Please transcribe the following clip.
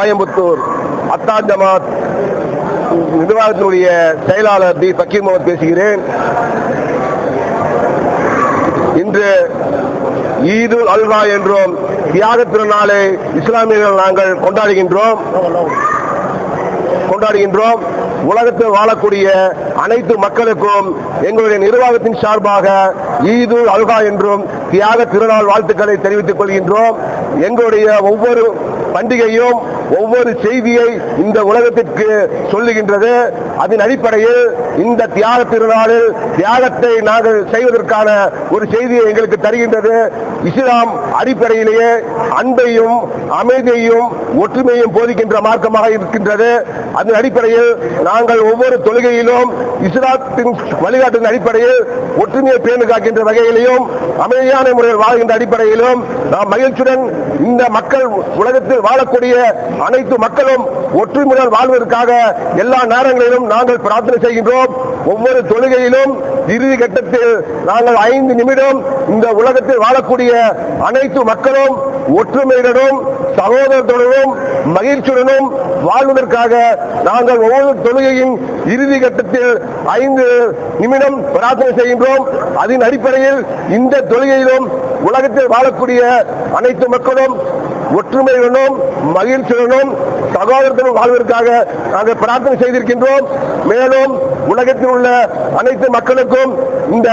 கோயம்புத்தூர் அத்தா ஜமாத் நிர்வாகத்தினுடைய செயலாளர் டி. பக்கீர் முகமது பேசுகிறேன். இன்று ஈதுல் அல்வா என்றும் தியாக திருநாளை இஸ்லாமியர்கள் நாங்கள் கொண்டாடுகின்றோம். கொண்டாடுகின்றோம். உலகத்தில் வாழக்கூடிய அனைத்து மக்களுக்கும் எங்களுடைய நிர்வாகத்தின் சார்பாக ஈதுல் அல்வா என்றும் தியாக திருநாள் வாழ்த்துக்களை தெரிவித்துக் கொள்கின்றோம். எங்களுடைய ஒவ்வொரு பண்டிகையும் ஒவ்வொரு செய்தியை இந்த உலகத்திற்கு சொல்லுகின்றது. அதன் அடிப்படையில் இந்த தியாக திருநாளில் தியாகத்தை நாங்கள் செய்வதற்கான ஒரு செய்தியை எங்களுக்கு தருகின்றது. இஸ்லாம் அடிப்படையிலேயே அன்பையும் அமைதியையும் ஒற்றுமையும் போதிக்கின்ற மார்க்கமாக இருக்கின்றது. அதன் அடிப்படையில் நாங்கள் ஒவ்வொரு தொழுகையிலும் இஸ்லாத்தின் வழிகாட்டின் அடிப்படையில் ஒற்றுமையை பேணு காக்கின்ற வகையிலும் அமைதியான முறையில் வாழ்கின்ற அடிப்படையிலும் நாம் மகிழ்ச்சியுடன் இந்த மக்கள் உலகத்தில் வாழக்கூடிய அனைத்து மக்களும் ஒற்றுமையுடன் வாழ்வதற்காக எல்லா நேரங்களிலும் நாங்கள் பிரார்த்தனை செய்கின்றோம். ஒவ்வொரு தொழுகையிலும் இறுதி கட்டத்தில் நாங்கள் ஐந்து நிமிடம் இந்த உலகத்தில் வாழக்கூடிய அனைத்து மக்களும் ஒற்றுமையுடனும் சகோதரத்துடனும் மகிழ்ச்சியுடனும் வாழ்வதற்காக நாங்கள் ஒவ்வொரு தொழுகையின் இறுதி கட்டத்தில் ஐந்து நிமிடம் பிரார்த்தனை செய்கின்றோம். அதன் அடிப்படையில் இந்த தொழுகையிலும் உலகத்தில் வாழக்கூடிய அனைத்து மக்களும் ஒற்றுமையுடனும் மகிழ்ச்சியுடனும் சகோதரத்துடன் வாழ்வதற்காக நாங்கள் பிரார்த்தனை செய்திருக்கின்றோம். மேலும் உலகத்தில் உள்ள அனைத்து மக்களுக்கும் இந்த